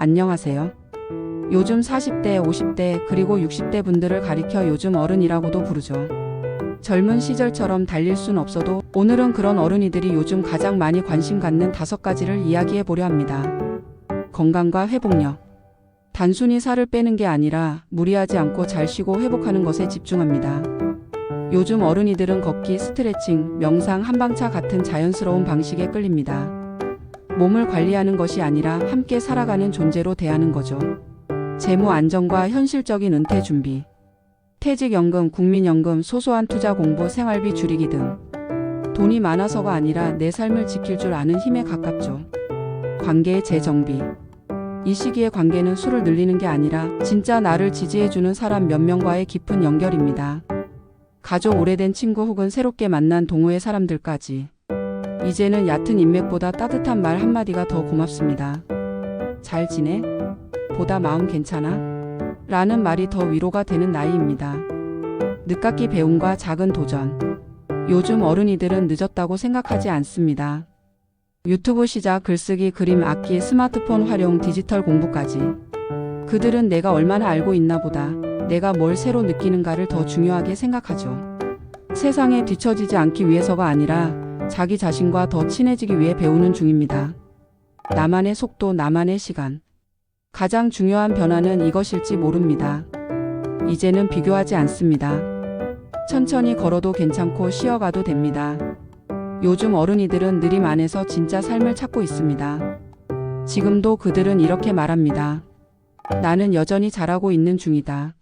안녕하세요. 요즘 40대, 50대, 그리고 60대 분들을 가리켜 요즘 어른이라고도 부르죠. 젊은 시절처럼 달릴 순 없어도 오늘은 그런 어른이들이 요즘 가장 많이 관심 갖는 다섯 가지를 이야기해 보려 합니다. 건강과 회복력. 단순히 살을 빼는 게 아니라 무리하지 않고 잘 쉬고 회복하는 것에 집중합니다. 요즘 어른이들은 걷기, 스트레칭, 명상, 한방차 같은 자연스러운 방식에 끌립니다. 몸을 관리하는 것이 아니라 함께 살아가는 존재로 대하는 거죠. 재무 안정과 현실적인 은퇴 준비. 퇴직연금, 국민연금, 소소한 투자 공부, 생활비 줄이기 등. 돈이 많아서가 아니라 내 삶을 지킬 줄 아는 힘에 가깝죠. 관계의 재정비. 이 시기의 관계는 수를 늘리는 게 아니라 진짜 나를 지지해주는 사람 몇 명과의 깊은 연결입니다. 가족 오래된 친구 혹은 새롭게 만난 동호회 사람들까지. 이제는 얕은 인맥보다 따뜻한 말 한마디가 더 고맙습니다. 잘 지내? 보다 마음 괜찮아? 라는 말이 더 위로가 되는 나이입니다. 늦깎이 배움과 작은 도전. 요즘 어른이들은 늦었다고 생각하지 않습니다. 유튜브 시작, 글쓰기, 그림, 악기, 스마트폰 활용, 디지털 공부까지. 그들은 내가 얼마나 알고 있나 보다 내가 뭘 새로 느끼는가를 더 중요하게 생각하죠. 세상에 뒤처지지 않기 위해서가 아니라 자기 자신과 더 친해지기 위해 배우는 중입니다. 나만의 속도, 나만의 시간. 가장 중요한 변화는 이것일지 모릅니다. 이제는 비교하지 않습니다. 천천히 걸어도 괜찮고 쉬어가도 됩니다. 요즘 어른이들은 느림 안에서 진짜 삶을 찾고 있습니다. 지금도 그들은 이렇게 말합니다. 나는 여전히 잘하고 있는 중이다.